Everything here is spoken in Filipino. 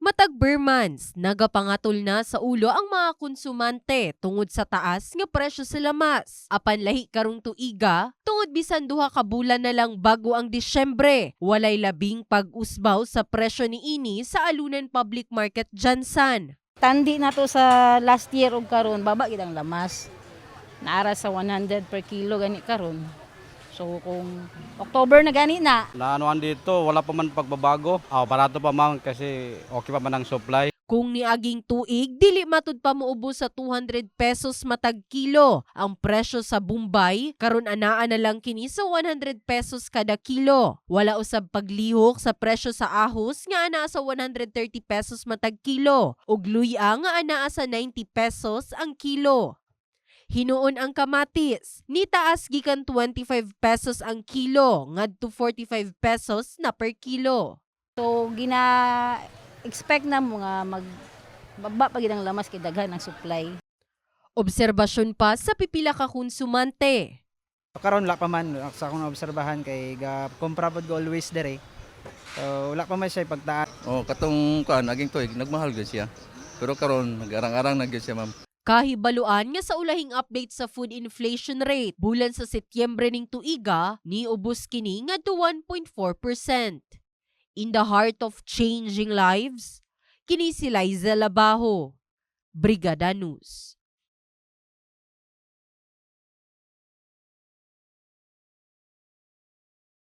Matag Bermans, nagapangatol na sa ulo ang mga konsumante tungod sa taas nga presyo sa lamas. Apan lahi karong tuiga, tungod bisan duha ka bulan na lang bago ang Disyembre, walay labing pag-usbaw sa presyo ni ini sa Alunan Public Market Jansan. Tandi na to sa last year og karon baba gid ang lamas. Naara sa 100 per kilo gani karon. So kung October na gani na, Naanuan dito, wala pa man pagbabago. Ah, barato pa man kasi okay pa man ang supply. Kung niaging tuig, dili matud pa moubos sa 200 pesos matag kilo. Ang presyo sa Bombay, karon anaa na lang kini sa 100 pesos kada kilo. Wala usab paglihok sa presyo sa ahos nga anaa sa 130 pesos matag kilo. Ug luya nga anaa sa 90 pesos ang kilo. Hinuon ang kamatis. Nitaas gikan 25 pesos ang kilo, ngadto 45 pesos na per kilo. so gina expect na mo nga mag baba pa gid ang lamas kay daghan ang supply. Obserbasyon pa sa pipila ka konsumante. karon wala pa man sa akong obserbahan kay ga pod ko always dire. So wala pa man siya pagtaas. Oh, katong kan aging tuig nagmahal gyud siya. Pero karon nag-arang-arang na gyud siya, ma'am. Kahibaluan nga sa ulahing update sa food inflation rate bulan sa Setyembre ning tuiga ni ubos kini nga to 1.4%. In the heart of changing lives, kini si Liza Labajo, Brigada News.